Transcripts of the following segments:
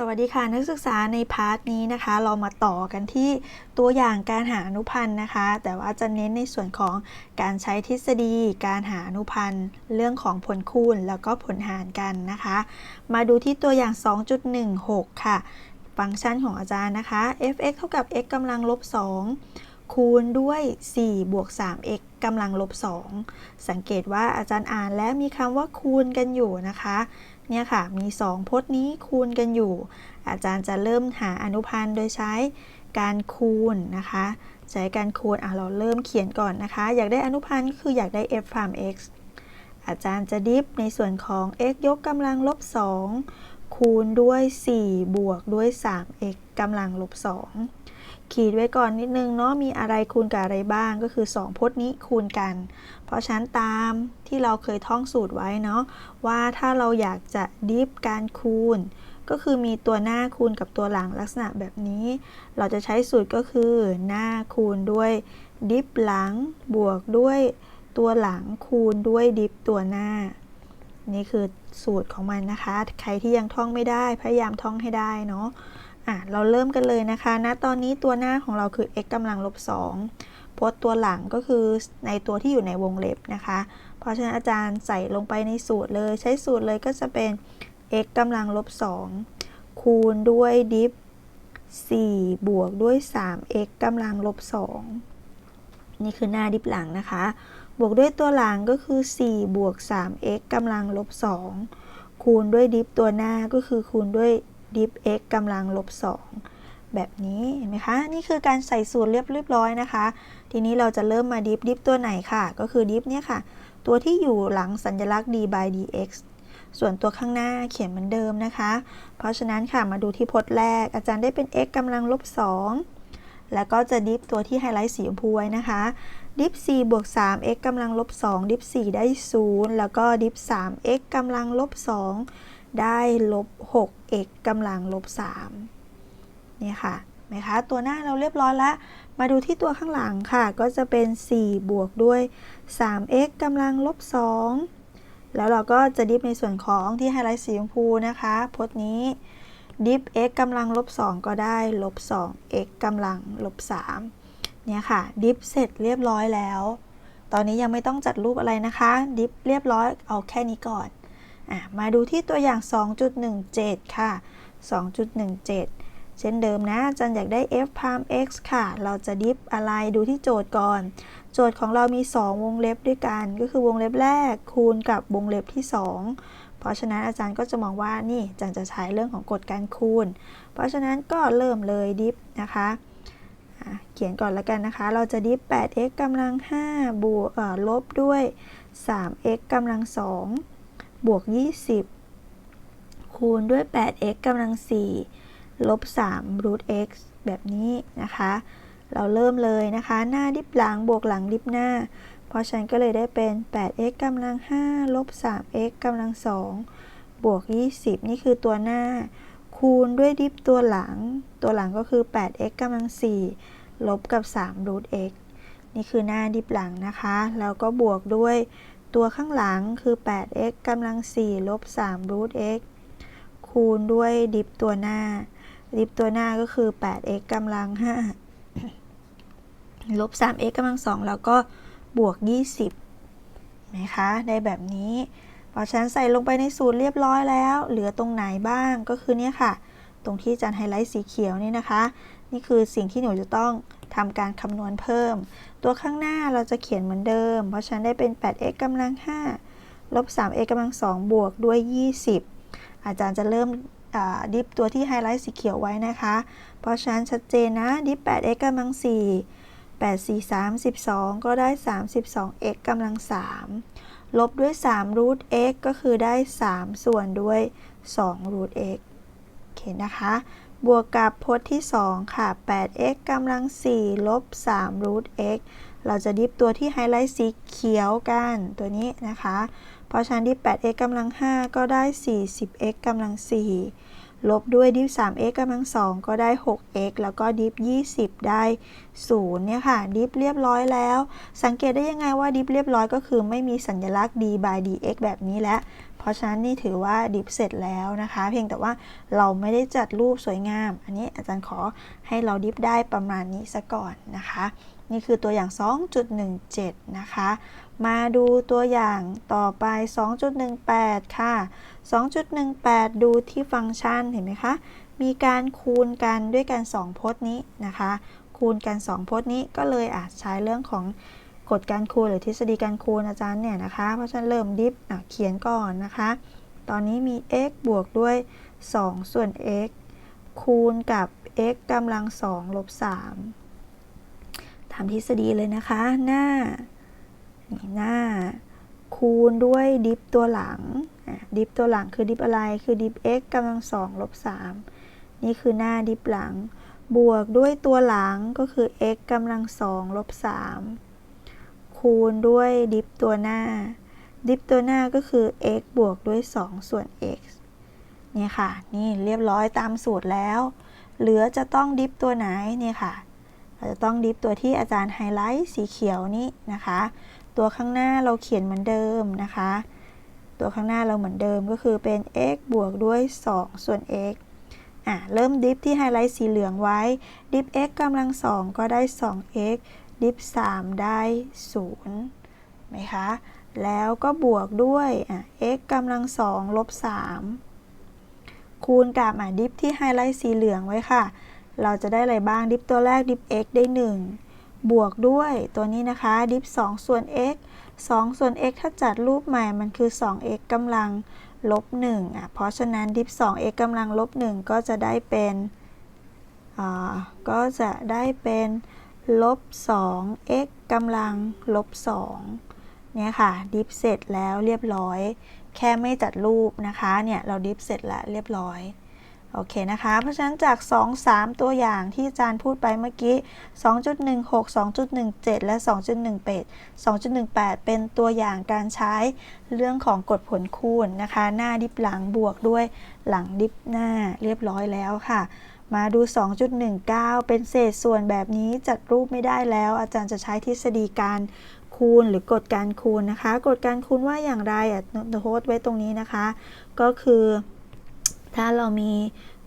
สวัสดีค่ะนักศึกษาในพาร์ทนี้นะคะ เรามาต่อกันที่ตัวอย่างการหาอนุพันธ์นะคะ แต่ว่าจะเน้นในส่วนของการใช้ทฤษฎี การหาอนุพันธ์ เรื่องของผลคูณแล้วก็ผลหารกันนะคะ มาดูที่ตัวอย่าง 2.16 ค่ะ ฟังก์ชันของอาจารย์นะคะ f(x) เท่ากับ x กำลังลบ 2 คูณด้วย 4 บวก 3x กำลังลบ 2 สังเกตว่าอาจารย์อ่านและมีคำว่าคูณกันอยู่นะคะ เนี่ยค่ะมี 2พจน์นี้คูณกันอยู่ อาจารย์จะเริ่มหาอนุพันธ์โดยใช้การคูณนะคะ ใช้การคูณอะเราเริ่มเขียนก่อนนะคะ อยากได้อนุพันธ์ก็คืออยากได้ f พราม x อาจารย์จะดิฟในส่วนของ x ยกกำลังลบ 2 คูณด้วย 4 บวกด้วย 3x กำลังลบ 2 ขีดไว้ก่อนนิดนึงเนาะมีอะไรคูณกับอะไรบ้างก็คือ 2พจน์นี้คูณกัน เพราะฉะนั้นตามที่เราเคยท่องสูตรไว้เนาะว่าถ้าเราอยากจะดิฟการคูณ ก็คือมีตัวหน้าคูณกับตัวหลังลักษณะแบบนี้ เราจะใช้สูตรก็คือหน้าคูณด้วยดิฟหลังบวกด้วยตัวหลังคูณด้วยดิฟตัวหน้า นี่คือสูตรของมันนะคะ ใครที่ยังท่องไม่ได้พยายามท่องให้ได้เนาะ อะเราเริ่มกันเลยนะคะณตอนนี้ตัวหน้าของเราคือ x กำลังลบ2พจน์ตัวหลังก็คือในตัวที่อยู่ในวงเล็บนะคะ เพราะฉะนั้นอาจารย์ใส่ลงไปในสูตรเลย ใช้สูตรเลยก็จะเป็น x กำลังลบ2คูณด้วยดิฟ4บวกด้วย 3x กำลังลบ2นี่คือหน้าดิฟหลังนะคะ บวกด้วยตัวหลังก็คือ 4 บวก 3x กำลังลบ2คูณด้วยดิฟตัวหน้าก็คือคูณด้วย ดิฟ x กำลังลบ2แบบนี้เห็นไหมคะ นี่คือการใส่สูตรเรียบเรียบร้อยนะคะ ทีนี้เราจะเริ่มมาดิฟดิฟตัวไหนค่ะ ก็คือดิฟเนี่ยค่ะ ตัวที่อยู่หลังสัญลักษณ์ d by dx ส่วนตัวข้างหน้าเขียนเหมือนเดิมนะคะ เพราะฉะนั้นค่ะมาดูที่พจน์แรก อาจารย์ได้เป็น x กำลังลบ2แล้วก็จะดิฟตัวที่ไฮไลท์สีชมพูไว้นะคะ ดิฟ4บวก 3x กำลังลบ2ดิฟ4ได้ 0 แล้วก็ดิฟ 3x กำลังลบ2 ได้ลบ 6x กำลังลบ3เนี่ยค่ะไหมคะ ตัวหน้าเราเรียบร้อยแล้ว มาดูที่ตัวข้างหลังค่ะ ก็จะเป็น 4 บวกด้วย 3x กำลังลบ 2 แล้วเราก็จะดิฟในส่วนของที่ไฮไลท์สีชมพูนะคะ พจน์นี้ ดิฟ x กำลังลบ 2 ก็ได้ลบ 2x กำลังลบ 3 เนี่ยค่ะ ดิฟเสร็จเรียบร้อยแล้ว ตอนนี้ยังไม่ต้องจัดรูปอะไรนะคะ ดิฟเรียบร้อย เอาแค่นี้ก่อน มาดูที่ตัวอย่าง 2.17 ค่ะ 2.17 เช่นเดิมนะอาจารย์อยากได้ f พาม x ค่ะ เราจะดิฟอะไรดูที่โจทย์ก่อน โจทย์ของเรามี 2 วงเล็บด้วยกัน ก็คือวงเล็บแรกคูณกับวงเล็บที่ 2 เพราะฉะนั้นอาจารย์ก็จะมองว่านี่อาจารย์จะใช้เรื่องของกฎการคูณ เพราะฉะนั้นก็เริ่มเลยดิฟนะคะเขียนก่อนแล้วกันนะคะ เราจะดิฟ 8x กำลัง5บวกลบด้วย 3x กำลัง2 บวก 20 คูณด้วย 8x กำลัง 4 ลบ3 root x แบบนี้นะคะ เราเริ่มเลยนะคะ หน้าดิฟหลังบวกหลังดิฟหน้า เพราะฉันก็เลยได้เป็น 8x กำลัง 5 ลบ 3x กำลัง 2 บวก 20 นี่คือตัวหน้า คูณด้วยดิฟตัวหลัง ตัวหลังก็คือ 8x กำลัง 4 ลบกับ3 root x นี่คือหน้าดิฟหลังนะคะ แล้วก็บวกด้วย ตัวข้างหลังคือ 8x กำลัง 4 ลบ3 root x คูณด้วยดิฟตัวหน้า ดิฟตัวหน้าก็คือ 8x กำลัง 5 ลบ 3x กำลัง 2 แล้วก็บวก 20นะคะได้แบบนี้ พอฉันใส่ลงไปในสูตรเรียบร้อยแล้ว เหลือตรงไหนบ้างก็คือเนี่ยค่ะ ตรงที่จารย์ไฮไลท์สีเขียวนี่นะคะ นี่คือสิ่งที่หนูจะต้อง ทำการคำนวณเพิ่ม ตัวข้างหน้าเราจะเขียนเหมือนเดิม เพราะฉะนั้นได้เป็น 8x กำลัง5ลบ 3x กำลัง2บวกด้วย 20 อาจารย์จะเริ่มดิฟตัวที่ไฮไลท์สีเขียวไว้นะคะ เพราะฉะนั้นชัดเจนนะ ดิฟ 8x กำลัง 4 8 4 32ก็ได้ 32x กำลัง 3 ลบด้วย3 root x ก็คือได้ 3 ส่วนด้วย2 root x โอเคนะคะ บวกกับพจน์ที่ 2 ค่ะ 8x กำลัง 4 ลบ3 root x เราจะดิฟตัวที่ไฮไลท์สีเขียวกันตัวนี้นะคะ เพราะฉะนั้นดิฟ 8x กำลัง 5 ก็ได้ 40x กำลัง 4 ลบด้วยดิฟ 3x กำลังสองก็ได้ 6x แล้วก็ดิฟ 20 ได้ 0 เนี่ยค่ะ ดิฟเรียบร้อยแล้ว สังเกตได้ยังไงว่าดิฟเรียบร้อยก็คือไม่มีสัญลักษณ์ d by dx แบบนี้แล้ว ราะฉะนั้นนี่ถือว่าดิฟเสร็จแล้วนะคะ เพียงแต่ว่าเราไม่ได้จัดรูปสวยงาม อันนี้อาจารย์ขอให้เราดิฟได้ประมาณนี้ซะก่อนนะคะ นี่คือตัวอย่าง 2.17 นะคะ มาดูตัวอย่างต่อไป 2.18 ค่ะ 2.18 ดูที่ฟังก์ชันเห็นไหมคะ มีการคูณกันด้วยกัน 2 พจน์นี้นะคะ คูณกัน 2 พจน์นี้ก็เลยอาจใช้เรื่องของ กฎการคูณหรือทฤษฎีการคูณอาจารย์เนี่ยนะคะ เพราะฉะนั้นเริ่มดิฟเขียนก่อนนะคะ ตอนนี้มี x บวกด้วย 2 ส่วน x คูณกับ x กำลัง2ลบ3ทำทฤษฎีเลยนะคะ หน้า นี่หน้า คูณด้วยดิฟตัวหลัง ดิฟตัวหลังคือดิฟอะไร คือดิฟ x กำลัง2ลบ3นี่คือหน้าดิฟหลัง บวกด้วยตัวหลังก็คือ x กำลัง2ลบ3 คูณด้วยดิฟตัวหน้า ดิฟตัวหน้าก็คือ x บวกด้วย 2 ส่วน x นี่ค่ะ นี่เรียบร้อยตามสูตรแล้ว เหลือจะต้องดิฟตัวไหนนี่ค่ะ เราจะต้องดิฟตัวที่อาจารย์ไฮไลท์สีเขียวนี้นะคะ ตัวข้างหน้าเราเขียนเหมือนเดิมนะคะ ตัวข้างหน้าเราเหมือนเดิมก็คือเป็น x บวกด้วย 2 ส่วน x อะ เริ่มดิฟที่ไฮไลท์สีเหลืองไว้ ดิฟ x กำลัง2ก็ได้ 2x ดิฟ3ได้0ไหมคะ แล้วก็บวกด้วย x กำลัง2ลบ3คูณกับดิฟที่ไฮไลท์สีเหลืองไว้ค่ะ เราจะได้อะไรบ้างดิฟตัวแรกดิฟ x ได้ 1 บวกด้วยตัวนี้นะคะ ดิฟ2ส่วน x 2 ส่วน x ถ้าจัดรูปใหม่มันคือ 2x กำลังลบ1อะเพราะฉะนั้นดิฟ 2x กำลังลบ1ก็จะได้เป็นอ่าก็จะได้เป็น ลบ 2x กำลังลบ2เนี่ยค่ะ ดิฟเสร็จแล้วเรียบร้อย แค่ไม่จัดรูปนะคะ เนี่ย เราดิฟเสร็จแล้วเรียบร้อย โอเคนะคะ เพราะฉะนั้นจาก 2 3 ตัวอย่างที่อาจารย์พูดไปเมื่อกี้ 2.16 2.17 และ 2.18 2.18 เป็นตัวอย่างการใช้เรื่องของกฎผลคูณนะคะ หน้าดิฟหลังบวกด้วยหลังดิฟหน้าเรียบร้อยแล้วค่ะ มาดู 2.19 เป็นเศษส่วนแบบนี้จัดรูปไม่ได้แล้ว อาจารย์จะใช้ทฤษฎีการคูณหรือกฎการคูณนะคะ กฎการคูณว่าอย่างไรอะโน้ตไว้ตรงนี้นะคะ ก็คือ ถ้าเรามี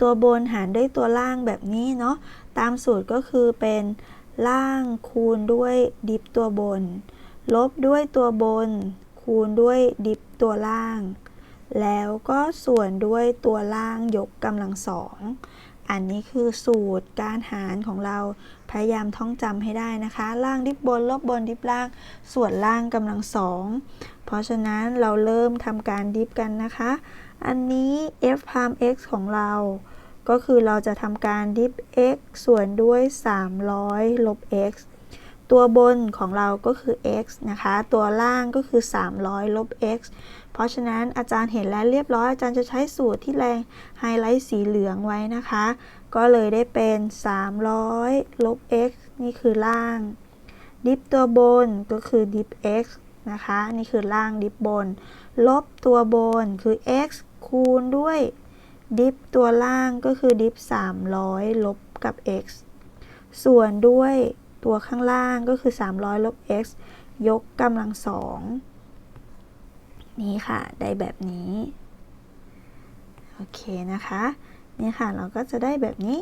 ตัวบนหารด้วยตัวล่างแบบนี้เนาะ ตามสูตรก็คือเป็นล่างคูณด้วยดิฟตัวบน ลบด้วยตัวบน คูณด้วยดิฟตัวล่าง แล้วก็ส่วนด้วยตัวล่างยกกำลังสอง อันนี้คือสูตรการหารของเราพยายามท่องจำให้ได้นะคะ ล่างดิฟบน ลบบนดิฟล่าง ส่วนล่างกำลังสองเพราะฉะนั้นเราเริ่มทำการดิฟกันนะคะ อันนี้ f พาม x ของเรา ก็คือเราจะทำการดิฟ x ส่วนด้วย 300 ลบ x ตัวบนของเราก็คือ x นะคะ ตัวล่างก็คือ 300 ลบ x เพราะฉะนั้นอาจารย์เห็นแล้วเรียบร้อย อาจารย์จะใช้สูตรที่แรงไฮไลท์สีเหลืองไว้นะคะ ก็เลยได้เป็น 300 ลบ x นี่คือล่าง ดิฟตัวบนก็คือดิฟ x นะคะ นี่คือล่างดิฟบน ลบตัวบนคือ x คูณด้วย ดิฟตัวล่างก็คือดิฟ300 ลบกับ x ส่วนด้วย ตัวข้างล่างก็คือ 300ลบ x ยกกำลังสองนี่ค่ะ ได้แบบนี้ โอเคนะคะ นี่ค่ะ เราก็จะได้แบบนี้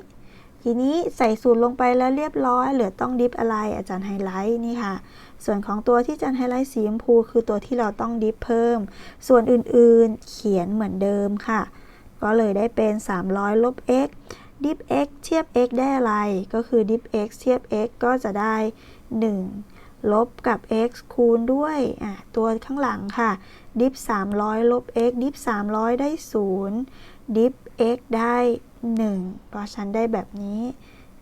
ทีนี้ใส่สูตรลงไปแล้วเรียบร้อย เหลือต้องดิฟอะไร อาจารย์ไฮไลท์นี่ค่ะ ส่วนของตัวที่อาจารย์ไฮไลท์สีชมพู คือตัวที่เราต้องดิฟเพิ่ม ส่วนอื่นๆ เขียนเหมือนเดิมค่ะ ก็เลยได้เป็น 300ลบ x ดิฟ x เทียบ x ได้อะไร ก็คือดิฟ x เทียบ x ก็จะได้ 1 ลบกับ x คูณด้วยตัวข้างหลังค่ะ ดิฟ 300 ลบ x ดิฟ 300 ได้ 0 ดิฟ x ได้ 1 เพราะฉันได้แบบนี้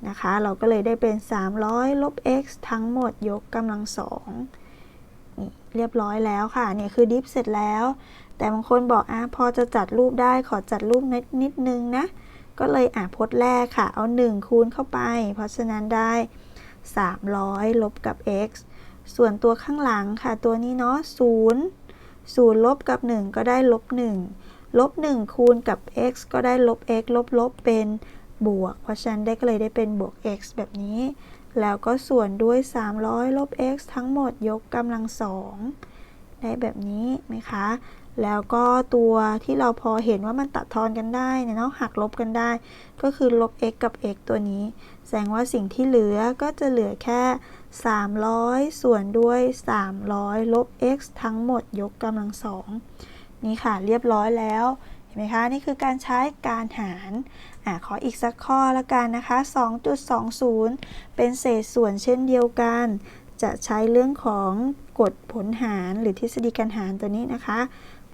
นะคะ เราก็เลยได้เป็น 300 ลบ x ทั้งหมดยกกำลังสองเรียบร้อยแล้วค่ะ เนี่ยคือดิฟเสร็จแล้ว แต่บางคนบอกอะพอจะจัดรูปได้ขอจัดรูปนิดนิดนึงนะ ก็เลยอะพจน์แรกค่ะ เอา 1 คูณเข้าไป เพราะฉะนั้นได้ 300 ลบกับ x ส่วนตัวข้างหลังค่ะ ตัวนี้เนาะ0 0 ลบกับ 1 ก็ได้ลบ 1 ลบ 1 คูณกับ x ก็ได้ลบ x ลบลบเป็นบวก เพราะฉะนั้นได้ก็เลยได้เป็นบวก x แบบนี้ แล้วก็ส่วนด้วย 300 ลบ x ทั้งหมดยกกำลังสองได้แบบนี้ไหมคะ แล้วก็ตัวที่เราพอเห็นว่ามันตัดทอนกันได้เนี่ยเนาะหักลบกันได้ ก็คือลบ x กับ x ตัวนี้ แสดงว่าสิ่งที่เหลือก็จะเหลือแค่ 300 ส่วนด้วย 300 ลบ x ทั้งหมดยกกำลังสองนี่ค่ะเรียบร้อยแล้ว เห็นไหมคะ นี่คือการใช้การหารอะขออีกสักข้อละกันนะคะ 2.20 เป็นเศษส่วนเช่นเดียวกัน จะใช้เรื่องของกฎผลหารหรือทฤษฎีการหารตัวนี้นะคะ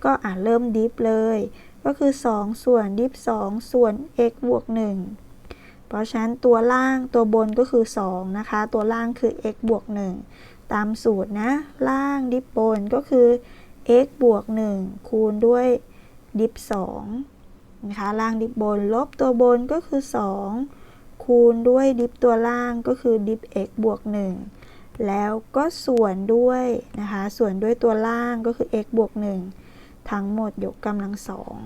ก็อ่าเริ่มดิฟเลย ก็คือ 2 ส่วนดิฟ2ส่วน x บวก 1 เพราะฉะนั้นตัวล่างตัวบนก็คือ 2 นะคะ ตัวล่างคือ x บวก 1 ตามสูตรนะ ล่างดิฟบนก็คือ x บวก 1 คูณด้วยดิฟ2นะคะ ล่างดิฟบน ลบตัวบนก็คือ 2 คูณด้วยดิฟตัวล่างก็คือดิฟ x บวก 1 แล้วก็ส่วนด้วยนะคะ ส่วนด้วยตัวล่างก็คือ x บวก 1 ทั้งหมดยกกำลังสอง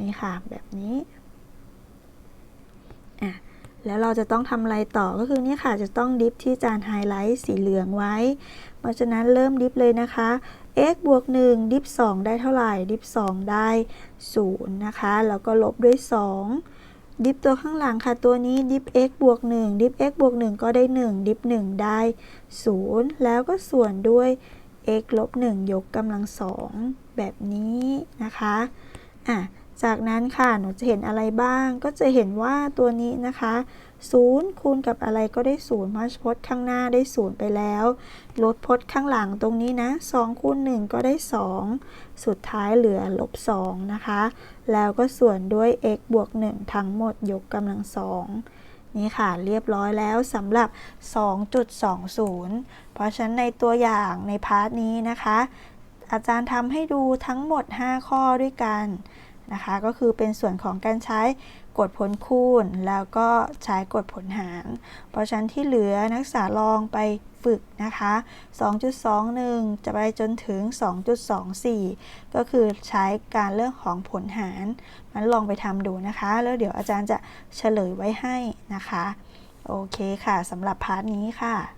นี่ค่ะแบบนี้อะแล้วเราจะต้องทำอะไรต่อก็คือเนี่ยค่ะจะต้องดิฟที่จานไฮไลท์สีเหลืองไว้ เพราะฉะนั้นเริ่มดิฟเลยนะคะ x บวก1ดิฟ2ได้เท่าไหร่ ดิฟ2ได้0นะคะ แล้วก็ลบด้วย 2 ดิฟตัวข้างหลังค่ะตัวนี้ดิฟ x บวก1ดิฟ x บวก1ก็ได้ 1 ดิฟ 1 ได้ 0 แล้วก็ส่วนด้วย x ลบ1ยกกำลัง2 แบบนี้นะคะอะจากนั้นค่ะหนูจะเห็นอะไรบ้าง ก็จะเห็นว่าตัวนี้นะคะ0คูณกับอะไรก็ได้0เพราะพจน์ข้างหน้าได้0ไปแล้วลดพจน์ข้างหลังตรงนี้นะ2คูณ1ก็ได้ 2 สุดท้ายเหลือลบ2นะคะ แล้วก็ส่วนด้วย x บวก 1 ทั้งหมดยกกำลัง2นี่ค่ะเรียบร้อยแล้วสำหรับ 2.20 เพราะฉะนั้นในตัวอย่างในพาร์ทนี้นะคะ อาจารย์ทำให้ดูทั้งหมด 5 ข้อด้วยกันนะคะ ก็คือเป็นส่วนของการใช้กฎผลคูณ แล้วก็ใช้กฎผลหาร เพราะฉะนั้นที่เหลือนักศึกษาลองไปฝึกนะคะ 2.21 จะไปจนถึง 2.24 ก็คือใช้การเรื่องของผลหาร มันลองไปทำดูนะคะ แล้วเดี๋ยวอาจารย์จะเฉลยไว้ให้นะคะ โอเคค่ะสำหรับพาร์ทนี้ค่ะ